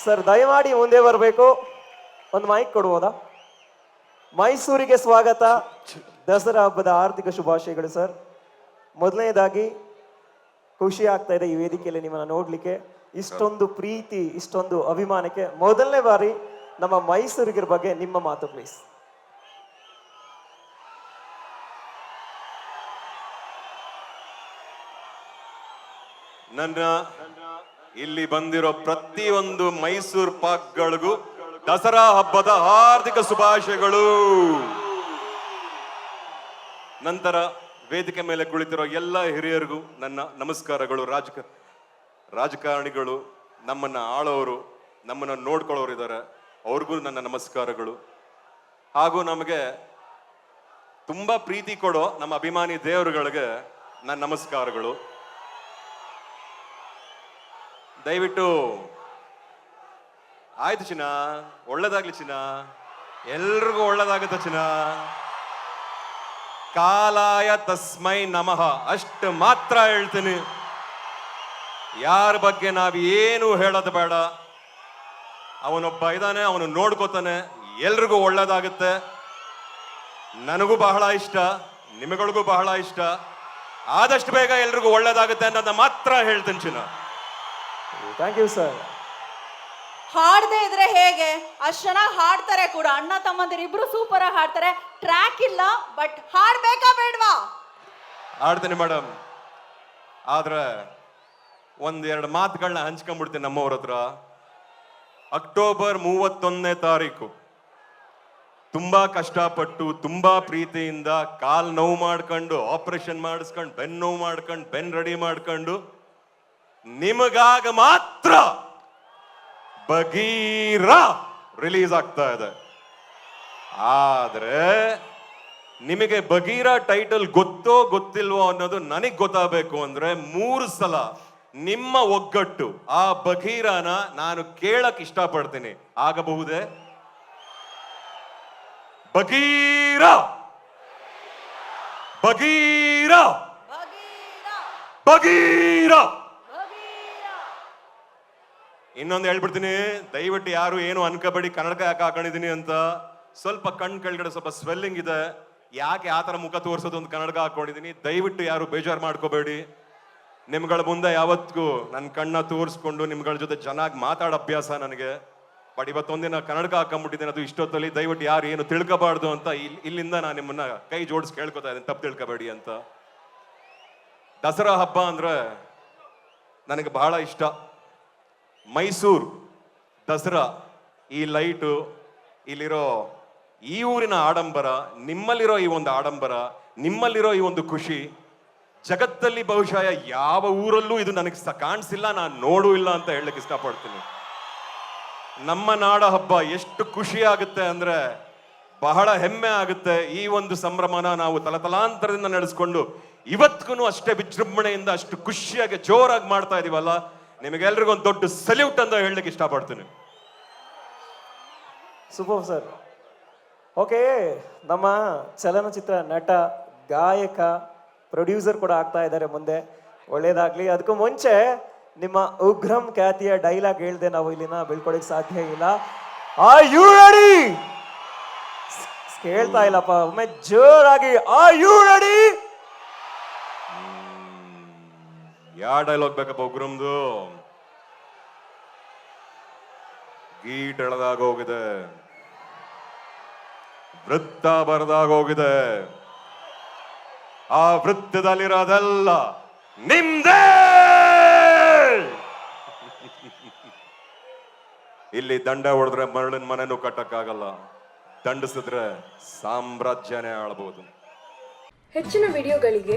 Sir, ದಯಮಾಡಿ ಮುಂದೆ ಬರಬೇಕು. ಒಂದು ಮೈಕ್ ಕೊಡ್ಬೋದಾ? ಮೈಸೂರಿಗೆ ಸ್ವಾಗತ. ದಸರಾ ಹಬ್ಬದ ಆರ್ಥಿಕ ಶುಭಾಶಯಗಳು, ಸರ್. ಮೊದಲನೇದಾಗಿ, ಖುಷಿ ಆಗ್ತಾ ಇದೆ ಈ ವೇದಿಕೆಯಲ್ಲಿ ನಿಮ್ಮನ್ನು ನೋಡಲಿಕ್ಕೆ. ಇಷ್ಟೊಂದು ಪ್ರೀತಿ, ಇಷ್ಟೊಂದು ಅಭಿಮಾನಕ್ಕೆ ಮೊದಲನೇ ಬಾರಿ ನಮ್ಮ ಮೈಸೂರಿಗರ ಬಗ್ಗೆ ನಿಮ್ಮ ಮಾತು ಪ್ಲೀಸ್ ನನ್ನ ಇಲ್ಲಿ ಬಂದಿರೋ ಪ್ರತಿಯೊಂದು ಮೈಸೂರು ಪಾಕ್ಗಳಿಗೂ ದಸರಾ ಹಬ್ಬದ ಹಾರ್ದಿಕ ಶುಭಾಶಯಗಳು. ನಂತರ ವೇದಿಕೆ ಮೇಲೆ ಕುಳಿತಿರೋ ಎಲ್ಲ ಹಿರಿಯರಿಗೂ ನನ್ನ ನಮಸ್ಕಾರಗಳು. ರಾಜಕ, ರಾಜಕಾರಣಿಗಳು, ನಮ್ಮನ್ನ ಆಳೋರು, ನಮ್ಮನ್ನ ನೋಡ್ಕೊಳ್ಳೋರು ಇದ್ದಾರೆ. ಅವ್ರಿಗೂ ನನ್ನ ನಮಸ್ಕಾರಗಳು. ಹಾಗೂ ನಮಗೆ ತುಂಬಾ ಪ್ರೀತಿ ಕೊಡೋ ನಮ್ಮ ಅಭಿಮಾನಿ ದೇವರುಗಳಿಗೆ ನನ್ನ ನಮಸ್ಕಾರಗಳು. ದಯವಿಟ್ಟು. ಆಯ್ತು ಚಿನ್ನ, ಒಳ್ಳೇದಾಗ್ಲಿ ಚಿನ್ನ. ಎಲ್ರಿಗೂ ಒಳ್ಳೇದಾಗುತ್ತೆ ಚಿನ್ನ. ಕಾಲಾಯ ತಸ್ಮೈ ನಮಃ. ಅಷ್ಟು ಮಾತ್ರ ಹೇಳ್ತೀನಿ. ಯಾರ ಬಗ್ಗೆ ನಾವು ಏನು ಹೇಳೋದು ಬೇಡ. ಅವನೊಬ್ಬ ಇದ್ದಾನೆ ಅವನು ನೋಡ್ಕೋತಾನೆ. ಎಲ್ರಿಗೂ ಒಳ್ಳೇದಾಗುತ್ತೆ. ನನಗೂ ಬಹಳ ಇಷ್ಟ, ನಿಮಗಳಿಗೂ ಬಹಳ ಇಷ್ಟ. ಆದಷ್ಟು ಬೇಗ ಎಲ್ರಿಗೂ ಒಳ್ಳೇದಾಗುತ್ತೆ ಅನ್ನೋದನ್ನ ಮಾತ್ರ ಹೇಳ್ತೀನಿ ಚಿನ್ನ. ಥ್ಯಾಂಕ್ ಯು ಸರ್ ಹಾಡದೆ ಇದ್ರೆ ಹೇಗೆ? ಅಷ್ಟು ಚೆನ್ನಾಗಿ ಹಾಡ್ತಾರೆ ಕೂಡ. ಅಣ್ಣ ತಮ್ಮಂದಿರು ಇಬ್ರು ಸೂಪರ್ ಆಗಿ ಹಾಡ್ತಾರೆ. ಟ್ರ್ಯಾಕ್ ಇಲ್ಲ ಬಟ್ ಹಾಡ್ಬೇಕಾ ಬೇಡ್ವಾ? ಹಾಡ್ತೀನಿ ಮೇಡಮ್ ಆದ್ರೆ ಒಂದೆರಡು ಎರಡು ಮಾತುಗಳನ್ನ ಹಂಚ್ಕೊಂಡ್ಬಿಡ್ತೀನಿ ನಮ್ಮವ್ರ ಹತ್ರ. ಅಕ್ಟೋಬರ್ ಮೂವತ್ತೊಂದನೇ ತಾರೀಕು. ತುಂಬಾ ಕಷ್ಟಪಟ್ಟು ತುಂಬಾ ಪ್ರೀತಿಯಿಂದ ಕಾಲ್ ನೋವು ಮಾಡ್ಕೊಂಡು ಆಪರೇಷನ್ ಮಾಡಿಸ್ಕೊಂಡು ಬೆನ್ ನೋವು ಮಾಡ್ಕೊಂಡು ಬೆನ್ ರೆಡಿ ಮಾಡ್ಕೊಂಡು ನಿಮಗಾಗ ಮಾತ್ರ ಬಗೀರ ರಿಲೀಸ್ ಆಗ್ತಾ ಇದೆ. ಆದ್ರೆ ನಿಮಗೆ ಬಗೀರ ಟೈಟಲ್ ಗೊತ್ತೋ ಗೊತ್ತಿಲ್ವೋ ಅನ್ನೋದು ನನಗ್ ಗೊತ್ತಾಗಬೇಕು ಅಂದ್ರೆ ಮೂರು ಸಲ ನಿಮ್ಮ ಒಗ್ಗಟ್ಟು ಆ ಬಗೀರನ ನಾನು ಕೇಳಕ್ ಇಷ್ಟಪಡ್ತೀನಿ. ಆಗಬಹುದೇ? ಬಗೀರ ಬಗೀರ ಬಗೀರ, ಬಗೀರ ಬಗೀರ. ಇನ್ನೊಂದು ಹೇಳ್ಬಿಡ್ತೀನಿ, ದಯವಿಟ್ಟು ಯಾರು ಏನು ಅನ್ಕೋಬೇಡಿ ಕನ್ನಡಕ ಯಾಕೆ ಹಾಕೊಂಡಿದ್ದೀನಿ ಅಂತ ಸ್ವಲ್ಪ ಕಣ್ ಕೆಳಗಡೆ ಸ್ವಲ್ಪ ಸ್ವೆಲ್ಲಿಂಗ್ ಇದೆ. ಯಾಕೆ ಆ ಥರ ಮುಖ ತೋರಿಸೋದು ಒಂದು ಕನ್ನಡಕ ಹಾಕೊಂಡಿದ್ದೀನಿ? ದಯವಿಟ್ಟು ಯಾರು ಬೇಜಾರು ಮಾಡ್ಕೋಬೇಡಿ. ನಿಮ್ಗಳ ಮುಂದೆ ಯಾವತ್ತಿಗೂ ನನ್ನ ಕಣ್ಣ ತೋರಿಸ್ಕೊಂಡು ನಿಮ್ಗಳ ಜೊತೆ ಚೆನ್ನಾಗಿ ಮಾತಾಡೋ ಅಭ್ಯಾಸ ನನಗೆ. ಬಟ್ ಇವತ್ತೊಂದಿನ ಕನ್ನಡಕ ಹಾಕೊಂಡ್ಬಿಟ್ಟಿದ್ದೀನಿ ಅದು ಇಷ್ಟೊತ್ತಲ್ಲಿ, ದಯವಿಟ್ಟು ಯಾರು ಏನು ತಿಳ್ಕೋಬಾರ್ದು ಅಂತ ಇಲ್- ಇಲ್ಲಿಂದ ನಾನು ನಿಮ್ಮನ್ನ ಕೈ ಜೋಡಿಸಿ ಕೇಳ್ಕೊತಾ ಇದ್ದೀನಿ, ತಪ್ಪು ತಿಳ್ಕೋಬೇಡಿ ಅಂತ. ದಸರಾ ಹಬ್ಬ ಅಂದ್ರೆ ನನಗೆ ಬಹಳ ಇಷ್ಟ. ಮೈಸೂರು, ದಸರಾ, ಈ ಲೈಟು, ಇಲ್ಲಿರೋ ಈ ಊರಿನ ಆಡಂಬರ, ನಿಮ್ಮಲ್ಲಿರೋ ಈ ಒಂದು ಆಡಂಬರ, ನಿಮ್ಮಲ್ಲಿರೋ ಈ ಒಂದು ಖುಷಿ, ಜಗತ್ತಲ್ಲಿ ಬಹುಶಃ ಯಾವ ಊರಲ್ಲೂ ಇದು ನನಗೆ ಸ ಕಾಣಿಸಿಲ್ಲ, ನಾನು ನೋಡೂ ಇಲ್ಲ ಅಂತ ಹೇಳಕ್ ಇಷ್ಟಪಡ್ತೀನಿ. ನಮ್ಮ ನಾಡ ಹಬ್ಬ ಎಷ್ಟು ಖುಷಿ ಆಗುತ್ತೆ ಅಂದ್ರೆ ಬಹಳ ಹೆಮ್ಮೆ ಆಗುತ್ತೆ. ಈ ಒಂದು ಸಂಭ್ರಮನ ನಾವು ತಲತಲಾಂತರದಿಂದ ನಡೆಸ್ಕೊಂಡು ಇವತ್ತಿಗೂ ಅಷ್ಟೇ ವಿಜೃಂಭಣೆಯಿಂದ ಅಷ್ಟು ಖುಷಿಯಾಗಿ ಜೋರಾಗಿ ಮಾಡ್ತಾ ಇದೀವಲ್ಲ. ನಿಮಗೆಲ್ರಿಗೂ ಒಂದು ದೊಡ್ಡ ಸಲ್ಯೂಟ್ ಅಂತ ಹೇಳಲಿಕ್ಕೆ ಇಷ್ಟಪಡ್ತೀನಿ. Super sir. ಓಕೆ, ನಮ್ಮ ಚಲನಚಿತ್ರ ನಟ, ಗಾಯಕ ಪ್ರೊಡ್ಯೂಸರ್ ಕೂಡ ಆಗ್ತಾ ಇದ್ದಾರೆ ಮುಂದೆ. ಒಳ್ಳೇದಾಗ್ಲಿ. ಅದಕ್ಕೂ ಮುಂಚೆ ನಿಮ್ಮ ಉಗ್ರಂ ಖ್ಯಾತಿಯ ಡೈಲಾಗ್ ಹೇಳ್ದೆ ನಾವು ಇಲ್ಲಿನ ಬೀಳ್ಕೊಡಕ್ಕೆ ಸಾಧ್ಯ ಇಲ್ಲ. ಆ ಯು ರೆಡಿ ಕೇಳ್ತಾ ಇಲ್ಲಪ್ಪ. ಒಮ್ಮೆ ಜೋರಾಗಿ ಆ ಯು ರೆಡಿ ಯಾವ ಡೈಲಾಗ್ ಬೇಕಪ್ಪ ಉಗ್ರಮ್ದು? ಗೀಟ್ ಎಳೆದಾಗ ಹೋಗಿದೆ. ವೃತ್ತ ಬರದಾಗ ಹೋಗಿದೆ. ಆ ವೃತ್ತದಲ್ಲಿರೋದೆಲ್ಲ ನಿಮ್ದೇ! ಇಲ್ಲಿ ದಂಡ ಹೊಡೆದ್ರೆ ಮರಳಿನ ಮನೆನೂ ಕಟ್ಟಕ್ಕಾಗಲ್ಲ. ದಂಡಿಸಿದ್ರೆ ಸಾಮ್ರಾಜ್ಯನೇ ಆಳ್ಬಹುದು ಹೆಚ್ಚಿನ ವಿಡಿಯೋಗಳಿಗೆ